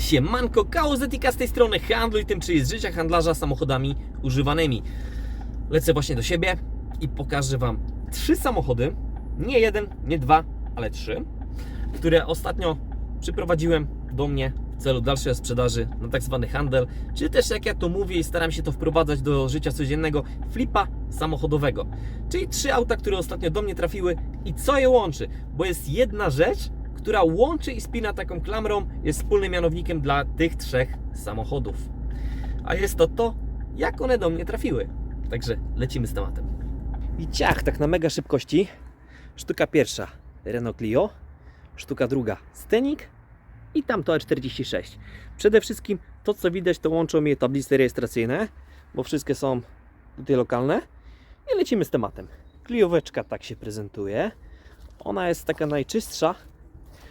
Siemanko, Kaozetika z tej strony, handluj tym, czy jest życia handlarza samochodami używanymi. Lecę właśnie do siebie i pokażę Wam trzy samochody, nie jeden, nie dwa, ale trzy, które ostatnio przyprowadziłem do mnie w celu dalszej sprzedaży na tak zwany handel, czy też jak ja to mówię i staram się to wprowadzać do życia codziennego, flipa samochodowego. Czyli trzy auta, które ostatnio do mnie trafiły. I co je łączy, bo jest jedna rzecz, która łączy i spina taką klamrą, jest wspólnym mianownikiem dla tych trzech samochodów. A jest to to, jak one do mnie trafiły. Także lecimy z tematem. I ciach, tak na mega szybkości. Sztuka pierwsza Renault Clio, sztuka druga Scenic i tamto E46. Przede wszystkim to, co widać, to łączą je tablice rejestracyjne, bo wszystkie są tutaj lokalne. I lecimy z tematem. Clioweczka tak się prezentuje. Ona jest taka najczystsza,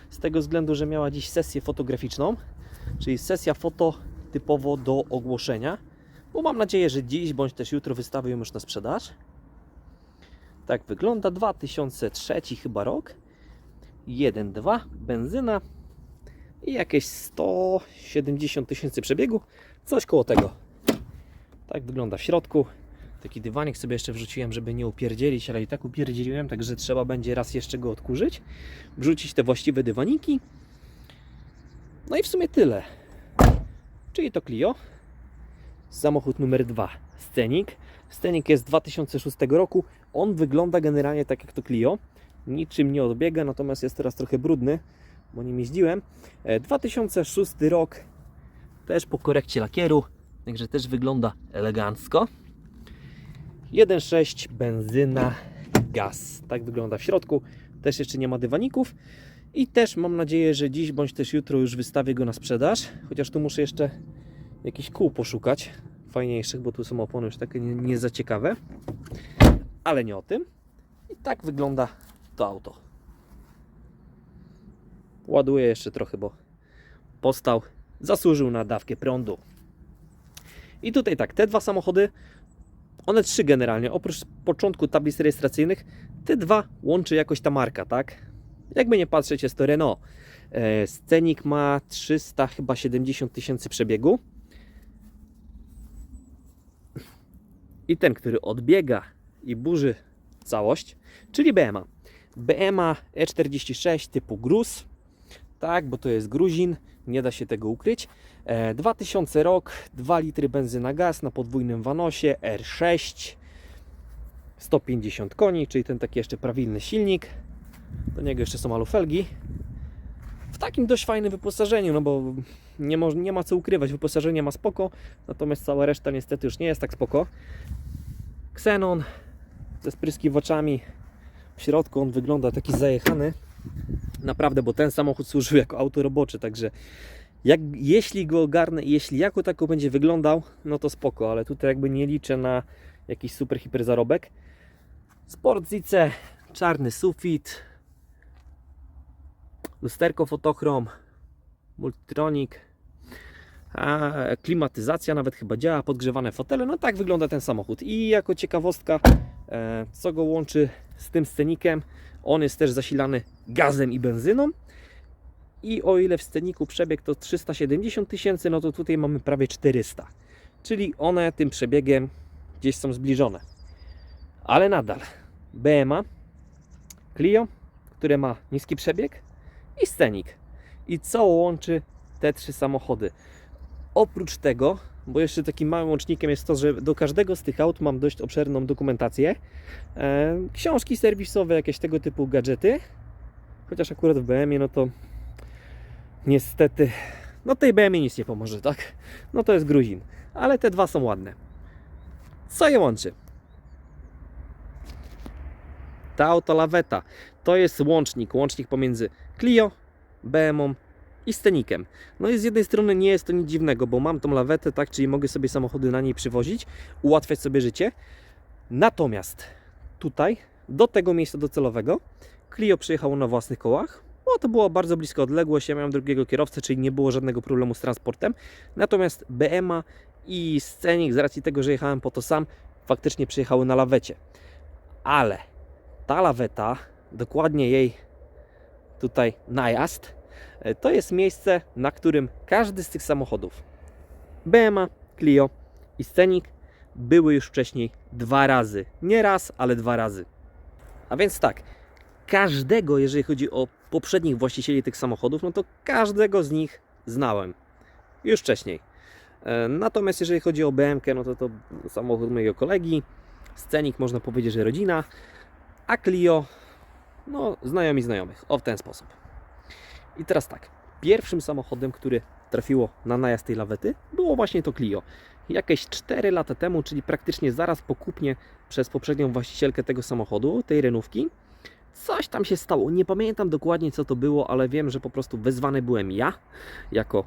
z tego względu, że miała dziś sesję fotograficzną, czyli sesja foto typowo do ogłoszenia, bo mam nadzieję, że dziś bądź też jutro wystawię ją już na sprzedaż. Tak wygląda 2003 chyba rok. 1.2 benzyna i jakieś 170 tysięcy przebiegu, coś koło tego. Tak wygląda w środku. Taki dywanik sobie jeszcze wrzuciłem, żeby nie upierdzielić, ale i tak upierdzieliłem, także trzeba będzie raz jeszcze go odkurzyć, wrzucić te właściwe dywaniki. No i w sumie tyle. Czyli to Clio. Samochód numer dwa Scenic. Scenic jest z 2006 roku. On wygląda generalnie tak jak to Clio. Niczym nie odbiega, natomiast jest teraz trochę brudny, bo nim jeździłem. E, 2006 rok. Też po korekcie lakieru, także też wygląda elegancko. 1.6 benzyna, gaz. Tak wygląda w środku. Też jeszcze nie ma dywaników. I też mam nadzieję, że dziś bądź też jutro już wystawię go na sprzedaż. Chociaż tu muszę jeszcze jakiś kół poszukać fajniejszych, bo tu są opony już takie nie, nie za ciekawe. Ale nie o tym. I tak wygląda to auto. Ładuję jeszcze trochę, bo postał zasłużył na dawkę prądu. I tutaj tak, te dwa samochody one trzy generalnie, oprócz początku tablic rejestracyjnych, te dwa łączy jakoś ta marka, tak? Jakby nie patrzeć, jest to Renault. E, Scenic ma 300 chyba 70 tysięcy przebiegu. I ten, który odbiega i burzy całość, czyli BMA. BMA E46 typu Gruz, tak, bo to jest Gruzin, nie da się tego ukryć. E, 2000 rok, 2 litry benzyna gaz na podwójnym wanosie, R6, 150 koni, czyli ten taki jeszcze prawilny silnik. Do niego jeszcze są alufelgi. W takim dość fajnym wyposażeniu, no bo nie, mo- nie ma co ukrywać, wyposażenie ma spoko, natomiast cała reszta niestety już nie jest tak spoko. Xenon ze spryskiwaczami. W środku on wygląda taki zajechany. Naprawdę, bo ten samochód służył jako auto robocze, także jak, jeśli go ogarnę i jeśli jako tako będzie wyglądał, no to spoko, ale tutaj jakby nie liczę na jakiś super hiper zarobek. Sportzice, czarny sufit, lusterko fotochrom, multitronic, a klimatyzacja nawet chyba działa, podgrzewane fotele, no tak wygląda ten samochód. I jako ciekawostka, e, co go łączy z tym scenikiem, on jest też zasilany gazem i benzyną. I o ile w sceniku przebieg to 370 tysięcy, no to tutaj mamy prawie 400. Czyli one tym przebiegiem gdzieś są zbliżone. Ale nadal BMA, Clio, które ma niski przebieg i Scenic. I co łączy te trzy samochody? Oprócz tego, bo jeszcze takim małym łącznikiem jest to, że do każdego z tych aut mam dość obszerną dokumentację. E, książki serwisowe, jakieś tego typu gadżety. Chociaż akurat w BM-ie, no to niestety, no tej BM-ie nic nie pomoże, tak? No to jest Gruzin. Ale te dwa są ładne. Co je łączy? Ta auto laweta to jest łącznik, łącznik pomiędzy Clio, BM-ą i Scenikiem. No i z jednej strony nie jest to nic dziwnego, bo mam tą lawetę, tak, czyli mogę sobie samochody na niej przywozić, ułatwiać sobie życie. Natomiast tutaj, do tego miejsca docelowego, Clio przyjechało na własnych kołach, bo to była bardzo bliska odległość, ja miałem drugiego kierowcę, czyli nie było żadnego problemu z transportem. Natomiast BMA i Scenic, z racji tego, że jechałem po to sam, faktycznie przyjechały na lawecie. Ale ta laweta, dokładnie jej tutaj najazd, To jest miejsce, na którym każdy z tych samochodów BMA, Clio i Scenic były już wcześniej dwa razy. Nie raz, ale dwa razy. A więc tak, każdego, jeżeli chodzi o poprzednich właścicieli tych samochodów, no to każdego z nich znałem już wcześniej. E, Natomiast jeżeli chodzi o BMK, no to to samochód mojego kolegi, Scenik można powiedzieć, że rodzina, a Clio, no znajomi znajomych, o w ten sposób. I teraz tak, pierwszym samochodem, który trafiło na najazd tej lawety, było właśnie to Clio. Jakieś 4 lata temu, czyli praktycznie zaraz po kupnie przez poprzednią właścicielkę tego samochodu, tej renówki, coś tam się stało. Nie pamiętam dokładnie co to było, ale wiem, że po prostu wezwany byłem ja jako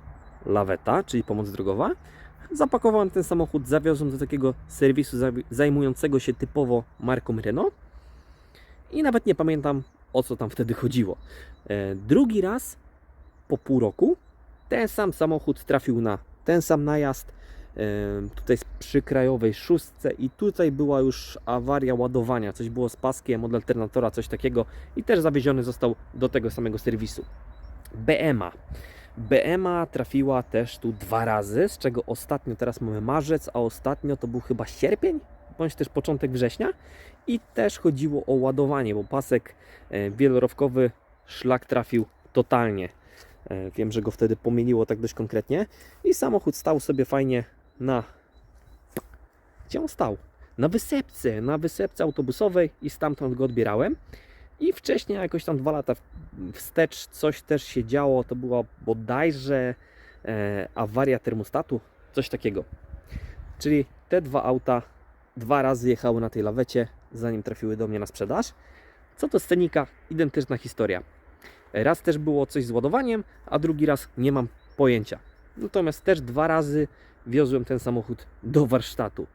laweta, czyli pomoc drogowa. Zapakowałem ten samochód, zawiozłem do takiego serwisu zaj- zajmującego się typowo marką Renault i nawet nie pamiętam o co tam wtedy chodziło. E, Drugi raz po pół roku ten sam samochód trafił na ten sam najazd tutaj z przykrajowej szóstce i tutaj była już awaria ładowania, coś było z paskiem od alternatora, coś takiego i też zawieziony został do tego samego serwisu. BMA. BMA trafiła też tu dwa razy, z czego ostatnio teraz mamy marzec, a ostatnio to był chyba sierpień, bądź też początek września i też chodziło o ładowanie, bo pasek wielorowkowy szlak trafił totalnie. E, Wiem, że go wtedy pomieniło tak dość konkretnie i samochód stał sobie fajnie na... Gdzie on stał? Na wysepce, na wysepce autobusowej i stamtąd go odbierałem. I wcześniej, jakoś tam dwa lata wstecz, coś też się działo. To była bodajże e, awaria termostatu, coś takiego. Czyli te dwa auta dwa razy jechały na tej lawecie, zanim trafiły do mnie na sprzedaż. Co to scenika? Identyczna historia. Raz też było coś z ładowaniem, a drugi raz nie mam pojęcia. Natomiast też dwa razy wiozłem ten samochód do warsztatu.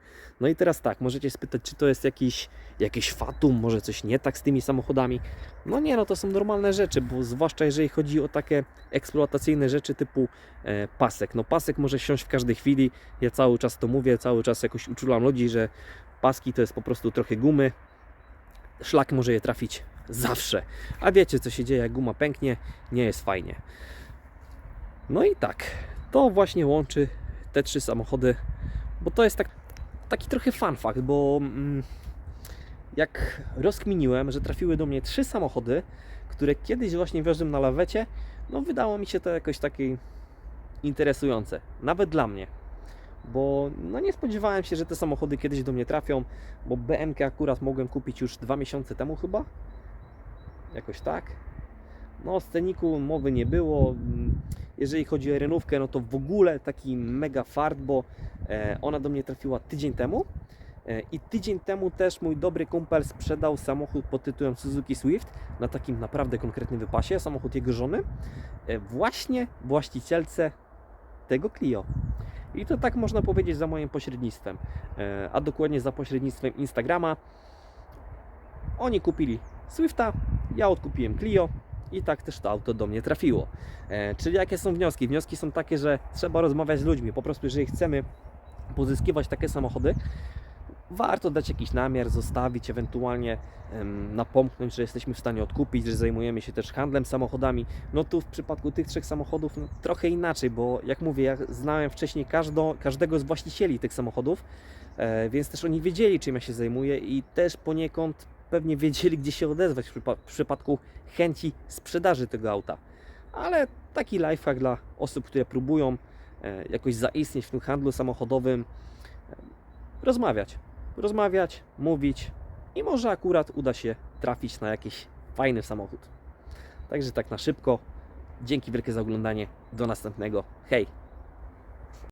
No i teraz tak, możecie spytać, czy to jest jakiś, jakiś fatum, może coś nie tak z tymi samochodami. No nie, no to są normalne rzeczy, bo zwłaszcza jeżeli chodzi o takie eksploatacyjne rzeczy typu e, pasek. No pasek może siąść w każdej chwili, ja cały czas to mówię, cały czas jakoś uczulam ludzi, że paski to jest po prostu trochę gumy. Szlak może je trafić zawsze. A wiecie co się dzieje, jak guma pęknie, nie jest fajnie. No i tak, to właśnie łączy te trzy samochody, bo to jest tak, taki trochę fun fact, bo mm, jak rozkminiłem, że trafiły do mnie trzy samochody, które kiedyś właśnie wiozłem na lawecie, no wydało mi się to jakoś takie interesujące, nawet dla mnie. Bo no nie spodziewałem się, że te samochody kiedyś do mnie trafią, bo BMK akurat mogłem kupić już dwa miesiące temu chyba. Jakoś tak. No sceniku mowy nie było. Jeżeli chodzi o renówkę, no to w ogóle taki mega fart, bo e, ona do mnie trafiła tydzień temu. E, I tydzień temu też mój dobry kumpel sprzedał samochód pod tytułem Suzuki Swift na takim naprawdę konkretnym wypasie, samochód jego żony, e, właśnie właścicielce tego Clio. I to tak można powiedzieć za moim pośrednictwem, a dokładnie za pośrednictwem Instagrama. Oni kupili Swifta, ja odkupiłem Clio i tak też to auto do mnie trafiło. E, czyli jakie są wnioski? Wnioski są takie, że trzeba rozmawiać z ludźmi. Po prostu, jeżeli chcemy pozyskiwać takie samochody, warto dać jakiś namiar, zostawić, ewentualnie em, napomknąć, że jesteśmy w stanie odkupić, że zajmujemy się też handlem samochodami. No tu w przypadku tych trzech samochodów no, trochę inaczej, bo jak mówię, ja znałem wcześniej każdo, każdego z właścicieli tych samochodów, e, więc też oni wiedzieli, czym ja się zajmuję i też poniekąd pewnie wiedzieli, gdzie się odezwać w, przypa- w przypadku chęci sprzedaży tego auta. Ale taki lifehack dla osób, które próbują e, jakoś zaistnieć w tym handlu samochodowym, e, rozmawiać. Rozmawiać, mówić i może akurat uda się trafić na jakiś fajny samochód. Także tak na szybko. Dzięki wielkie za oglądanie. Do następnego. Hej!